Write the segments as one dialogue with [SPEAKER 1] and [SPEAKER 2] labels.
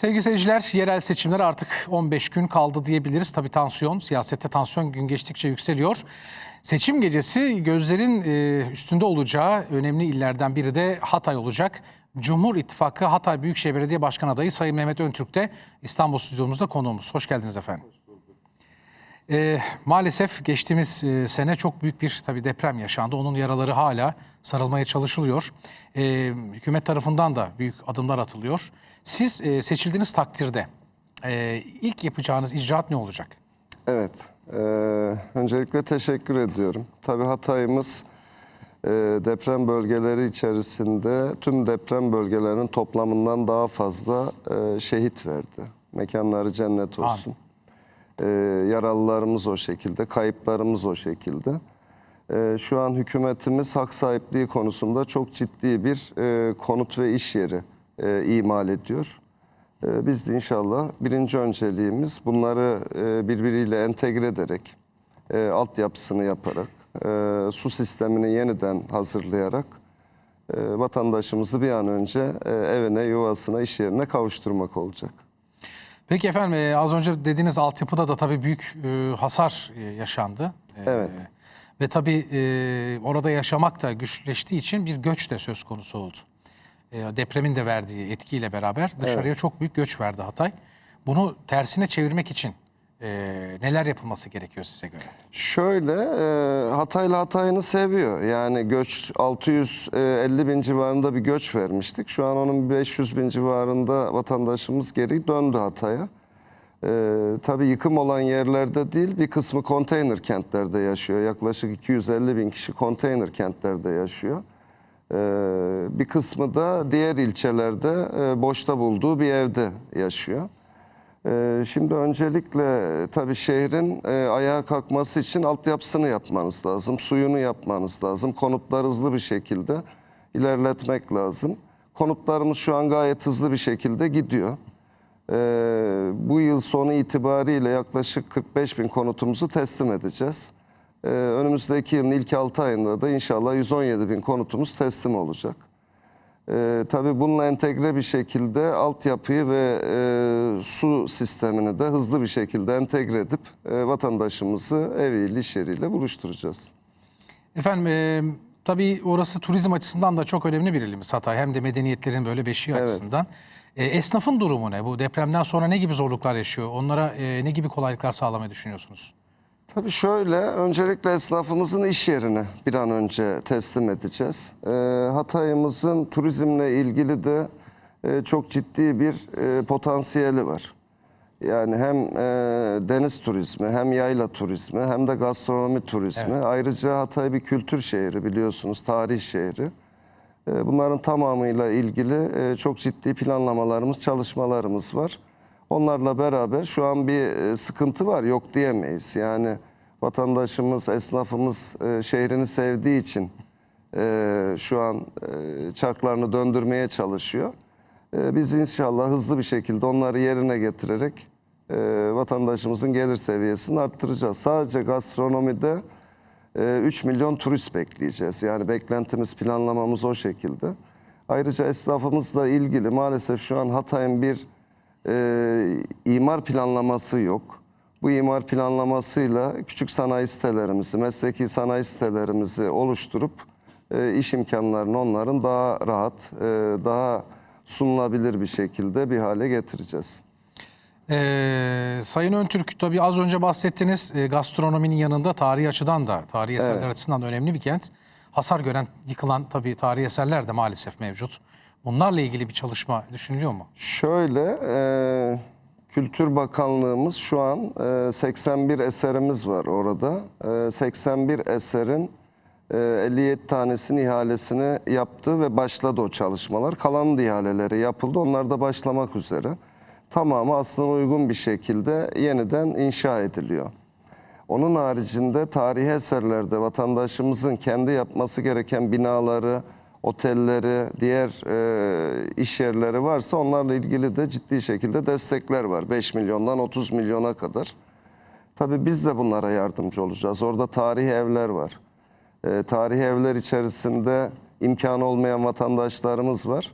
[SPEAKER 1] Sevgili seyirciler, yerel seçimler artık 15 gün kaldı diyebiliriz. Tabii tansiyon, siyasette tansiyon gün geçtikçe yükseliyor. Seçim gecesi gözlerin e, üstünde olacağı önemli illerden biri de Hatay olacak. Cumhur İttifakı Hatay Büyükşehir Belediye Başkan Adayı Sayın Mehmet Öntürk de İstanbul stüdyomuzda konuğumuz. Hoş geldiniz efendim. E, maalesef geçtiğimiz e, sene çok büyük bir tabii deprem yaşandı. Onun yaraları hala sarılmaya çalışılıyor. E, hükümet tarafından da büyük adımlar atılıyor. Siz e, seçildiğiniz takdirde e, ilk yapacağınız icraat ne olacak?
[SPEAKER 2] Evet. eee, öncelikle teşekkür ediyorum. Tabii Hatay'ımız eee, deprem bölgeleri içerisinde tüm deprem bölgelerinin toplamından daha fazla eee, şehit verdi. Mekanları cennet olsun. Eee, yaralılarımız o şekilde, kayıplarımız o şekilde. Eee, şu an hükümetimiz hak sahipliği konusunda çok ciddi bir eee, konut ve iş yeri eee, imal ediyor. Ee, Biz de inşallah birinci önceliğimiz bunları e, birbiriyle entegre ederek, e, altyapısını yaparak, e, su sistemini yeniden hazırlayarak e, vatandaşımızı bir an önce e, evine, yuvasına, iş yerine kavuşturmak olacak.
[SPEAKER 1] Peki efendim e, az önce dediğiniz altyapıda da tabii büyük e, hasar e, yaşandı. E,
[SPEAKER 2] Evet.
[SPEAKER 1] Ve tabii e, orada yaşamak da güçleştiği için bir göç de söz konusu oldu. E, depremin de verdiği etkiyle beraber dışarıya çok büyük göç verdi Hatay. Bunu tersine çevirmek için e, neler yapılması gerekiyor size göre?
[SPEAKER 2] Şöyle, e, Hataylı Hatay'ını seviyor. Yani göç 650 bin civarında bir göç vermiştik. Şu an onun 500 bin civarında vatandaşımız geri döndü Hatay'a. E, tabii yıkım olan yerlerde değil, bir kısmı konteyner kentlerde yaşıyor. Yaklaşık 250 bin kişi konteyner kentlerde yaşıyor. E, bir kısmı da diğer ilçelerde e, boşta bulduğu bir evde yaşıyor. Ee, Şimdi öncelikle e, tabii şehrin e, ayağa kalkması için altyapısını yapmanız lazım, suyunu yapmanız lazım, konutlar hızlı bir şekilde ilerletmek lazım. Konutlarımız şu an gayet hızlı bir şekilde gidiyor. Ee, Bu yıl sonu itibariyle yaklaşık 45 bin konutumuzu teslim edeceğiz. Ee, Önümüzdeki yılın ilk 6 ayında da inşallah 117 bin konutumuz teslim olacak. Ee, tabii bununla entegre bir şekilde altyapıyı ve e, su sistemini de hızlı bir şekilde entegre edip e, vatandaşımızı eviyle, iş yeriyle buluşturacağız.
[SPEAKER 1] Efendim e, tabii orası turizm açısından da çok önemli bir ilimiz Hatay. Hem de medeniyetlerin böyle beşiği
[SPEAKER 2] Evet.
[SPEAKER 1] açısından. E, esnafın durumu ne? Bu depremden sonra ne gibi zorluklar yaşıyor? Onlara e, ne gibi kolaylıklar sağlamayı düşünüyorsunuz?
[SPEAKER 2] Tabii şöyle, öncelikle esnafımızın iş yerini bir an önce teslim edeceğiz. Ee, Hatay'ımızın turizmle ilgili de e, çok ciddi bir e, potansiyeli var. Yani hem e, deniz turizmi, hem yayla turizmi, hem de gastronomi turizmi. Ayrıca Hatay bir kültür şehri biliyorsunuz, tarih şehri. E, Bunların tamamıyla ilgili e, çok ciddi planlamalarımız, çalışmalarımız var. Onlarla beraber şu an bir e, sıkıntı var, yok diyemeyiz. Yani vatandaşımız, esnafımız e, şehrini sevdiği için e, şu an çarklarını döndürmeye çalışıyor. Biz inşallah hızlı bir şekilde onları yerine getirerek vatandaşımızın gelir seviyesini arttıracağız. Sadece gastronomide e, 3 milyon turist bekleyeceğiz. Yani beklentimiz, planlamamız o şekilde. Ayrıca esnafımızla ilgili maalesef şu an Hatay'ın bir e, imar planlaması yok. Bu imar planlamasıyla küçük sanayi sitelerimizi, mesleki sanayi sitelerimizi oluşturup e, iş imkanlarını onların daha rahat, e, daha sunulabilir bir şekilde bir hale getireceğiz.
[SPEAKER 1] Ee, Sayın Öntürk tabii az önce bahsettiniz e, gastronominin yanında tarihi açıdan da tarihi eserler
[SPEAKER 2] Evet.
[SPEAKER 1] açısından da önemli bir kent. Hasar gören, yıkılan tabii tarihi eserler de maalesef mevcut. Bunlarla ilgili bir çalışma düşünülüyor mu?
[SPEAKER 2] Şöyle, e, Kültür Bakanlığımız şu an e, 81 eserimiz var orada. E, 81 eserin e, 57 tanesinin ihalesini yaptı ve başladı o çalışmalar. Kalan ihaleleri yapıldı, onlar da başlamak üzere. Tamamı aslında uygun bir şekilde yeniden inşa ediliyor. Onun haricinde tarihi eserlerde vatandaşımızın kendi yapması gereken binaları, otelleri, diğer e, iş yerleri varsa onlarla ilgili de ciddi şekilde destekler var. 5 milyondan 30 milyona kadar. Tabii biz de bunlara yardımcı olacağız. Orada tarihi evler var. E, tarihi evler içerisinde imkanı olmayan vatandaşlarımız var.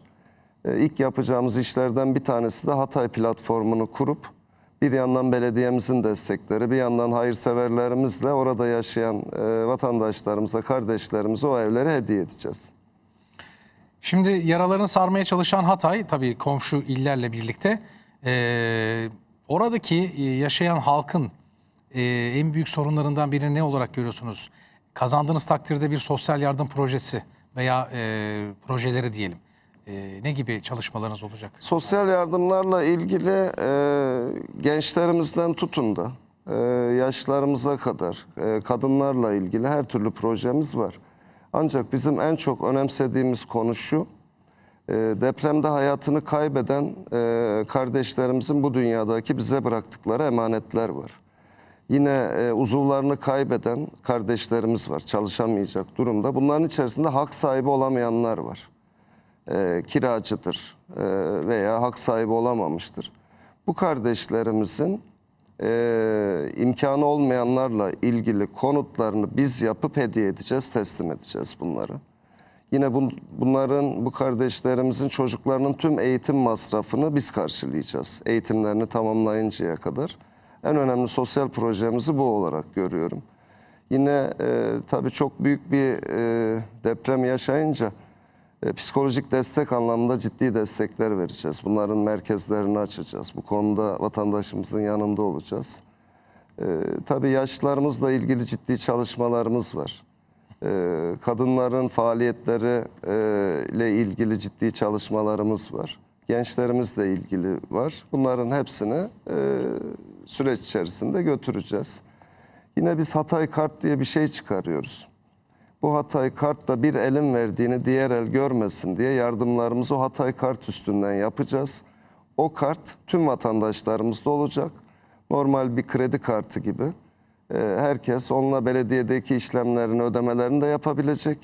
[SPEAKER 2] E, ilk yapacağımız işlerden bir tanesi de Hatay platformunu kurup bir yandan belediyemizin destekleri, bir yandan hayırseverlerimizle orada yaşayan e, vatandaşlarımıza, kardeşlerimize o evleri hediye edeceğiz.
[SPEAKER 1] Şimdi yaralarını sarmaya çalışan Hatay tabii komşu illerle birlikte eee, oradaki e, yaşayan halkın e, en büyük sorunlarından birini ne olarak görüyorsunuz? Kazandığınız takdirde bir sosyal yardım projesi veya e, projeleri diyelim. E, ne gibi çalışmalarınız olacak?
[SPEAKER 2] Sosyal yardımlarla ilgili e, gençlerimizden tutun da e, yaşlarımıza kadar e, kadınlarla ilgili her türlü projemiz var. Ancak bizim en çok önemsediğimiz konu şu, e, depremde hayatını kaybeden e, kardeşlerimizin bu dünyadaki bize bıraktıkları emanetler var. Yine e, uzuvlarını kaybeden kardeşlerimiz var çalışamayacak durumda. Bunların içerisinde hak sahibi olamayanlar var kiracıdır veya hak sahibi olamamıştır. Bu kardeşlerimizin e, imkanı olmayanlarla ilgili konutlarını biz yapıp hediye edeceğiz, teslim edeceğiz bunları. Yine bun, bunların, bu kardeşlerimizin çocuklarının tüm eğitim masrafını biz karşılayacağız. Eğitimlerini tamamlayıncaya kadar. En önemli sosyal projemizi bu olarak görüyorum. Yine e, tabii çok büyük bir e, deprem yaşayınca e, psikolojik destek anlamında ciddi destekler vereceğiz. Bunların merkezlerini açacağız. Bu konuda vatandaşımızın yanında olacağız. E, tabii yaşlılarımızla ilgili ciddi çalışmalarımız var. E, kadınların faaliyetleri e, ile ilgili ciddi çalışmalarımız var. Gençlerimizle ilgili var. Bunların hepsini e, süreç içerisinde götüreceğiz. Yine biz Hatay Kart diye bir şey çıkarıyoruz. Bu Hatay Kart'ta bir elin verdiğini diğer el görmesin diye yardımlarımızı o Hatay Kart üstünden yapacağız. O kart tüm vatandaşlarımızda olacak. Normal bir kredi kartı gibi. Ee, Herkes onunla belediyedeki işlemlerini, ödemelerini de yapabilecek.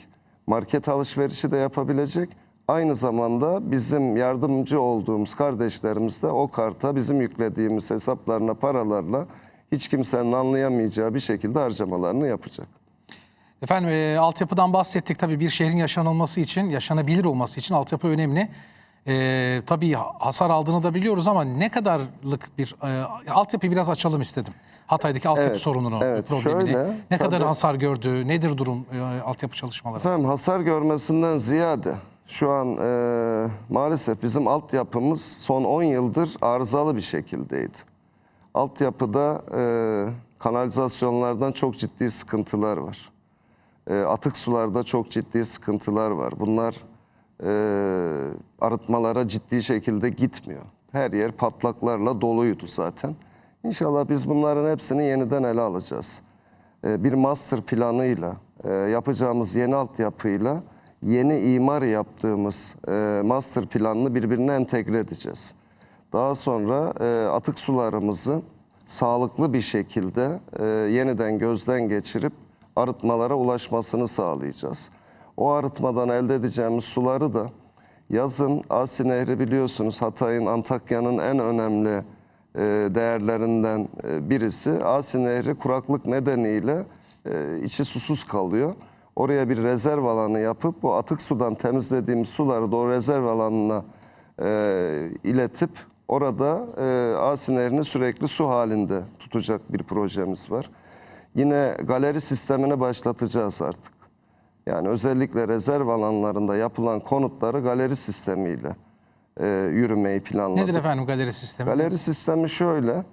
[SPEAKER 2] Market alışverişi de yapabilecek. Aynı zamanda bizim yardımcı olduğumuz kardeşlerimiz de o karta bizim yüklediğimiz hesaplarına, paralarla hiç kimsenin anlayamayacağı bir şekilde harcamalarını yapacak.
[SPEAKER 1] Efendim e, altyapıdan bahsettik. Tabii bir şehrin yaşanılması için, yaşanabilir olması için altyapı önemli. E, tabii hasar aldığını da biliyoruz ama ne kadarlık bir e, altyapıyı biraz açalım istedim. Hatay'daki altyapı
[SPEAKER 2] Evet,
[SPEAKER 1] sorununu,
[SPEAKER 2] evet.
[SPEAKER 1] problemini.
[SPEAKER 2] Şöyle,
[SPEAKER 1] ne kadar
[SPEAKER 2] tabii-
[SPEAKER 1] hasar gördü, nedir durum e, altyapı çalışmaları?
[SPEAKER 2] Efendim hasar görmesinden ziyade şu an e, maalesef bizim altyapımız son 10 yıldır arızalı bir şekildeydi. Altyapıda e, kanalizasyonlardan çok ciddi sıkıntılar var. E, atık sularda çok ciddi sıkıntılar var. Bunlar e, arıtmalara ciddi şekilde gitmiyor. Her yer patlaklarla doluydu zaten. İnşallah biz bunların hepsini yeniden ele alacağız. E, bir master planıyla e, yapacağımız yeni altyapıyla yeni imar yaptığımız e, master planını birbirine entegre edeceğiz. Daha sonra e, atık sularımızı sağlıklı bir şekilde e, yeniden gözden geçirip arıtmalara ulaşmasını sağlayacağız. O arıtmadan elde edeceğimiz suları da yazın Asi Nehri biliyorsunuz Hatay'ın, Antakya'nın en önemli e, değerlerinden e, birisi. Asi Nehri kuraklık nedeniyle e, içi susuz kalıyor. Oraya bir rezerv alanı yapıp bu atık sudan temizlediğimiz suları da o rezerv alanına e, iletip orada e, Asi Nehri'ni sürekli su halinde tutacak bir projemiz var. Yine galeri sistemini başlatacağız artık. Yani özellikle rezerv alanlarında yapılan konutları galeri sistemiyle e, yürümeyi planladık.
[SPEAKER 1] Nedir efendim galeri sistemi?
[SPEAKER 2] Galeri sistemi şöyle.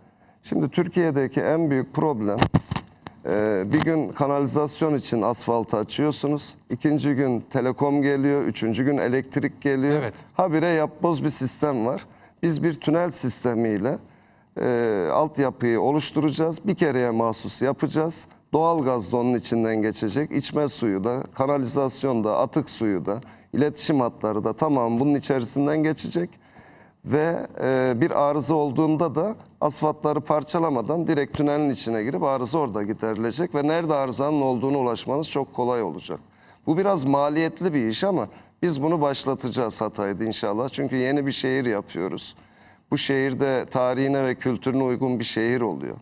[SPEAKER 2] Şimdi Türkiye'deki en büyük problem e, bir gün kanalizasyon için asfaltı açıyorsunuz. ikinci gün telekom geliyor. Üçüncü gün elektrik geliyor.
[SPEAKER 1] Evet.
[SPEAKER 2] Habire yapboz bir sistem var. Biz bir tünel sistemiyle e, altyapıyı oluşturacağız. Bir kereye mahsus yapacağız. Doğalgaz da onun içinden geçecek. İçme suyu da, kanalizasyon da, atık suyu da, iletişim hatları da tamam bunun içerisinden geçecek. Ve e, bir arıza olduğunda da asfaltları parçalamadan direkt tünelin içine girip arıza orada giderilecek. Ve nerede arızanın olduğunu ulaşmanız çok kolay olacak. Bu biraz maliyetli bir iş ama biz bunu başlatacağız Hatay'da inşallah. Çünkü yeni bir şehir yapıyoruz. Bu şehirde tarihine ve kültürüne uygun bir şehir oluyor.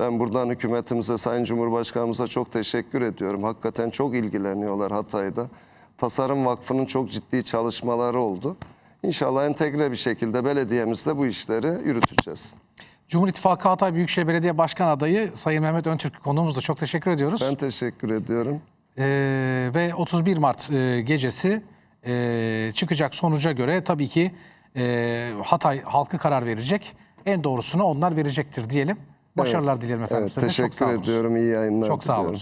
[SPEAKER 2] Ben buradan hükümetimize, Sayın Cumhurbaşkanımıza çok teşekkür ediyorum. Hakikaten çok ilgileniyorlar Hatay'da. Tasarım Vakfı'nın çok ciddi çalışmaları oldu. İnşallah entegre bir şekilde belediyemizde bu işleri yürüteceğiz.
[SPEAKER 1] Cumhur İttifakı Hatay Büyükşehir Belediye Başkan Adayı Sayın Mehmet Öntürk konuğumuzda. Çok teşekkür ediyoruz.
[SPEAKER 2] Ben teşekkür ediyorum.
[SPEAKER 1] Ee, ve 31 Mart e, gecesi e, çıkacak sonuca göre tabii ki e, Hatay halkı karar verecek. En doğrusunu onlar verecektir diyelim. Başarılar dilerim efendim.
[SPEAKER 2] Evet,
[SPEAKER 1] size
[SPEAKER 2] teşekkür
[SPEAKER 1] olun.
[SPEAKER 2] ediyorum. İyi yayınlar
[SPEAKER 1] Çok sağ olun.
[SPEAKER 2] diliyorum.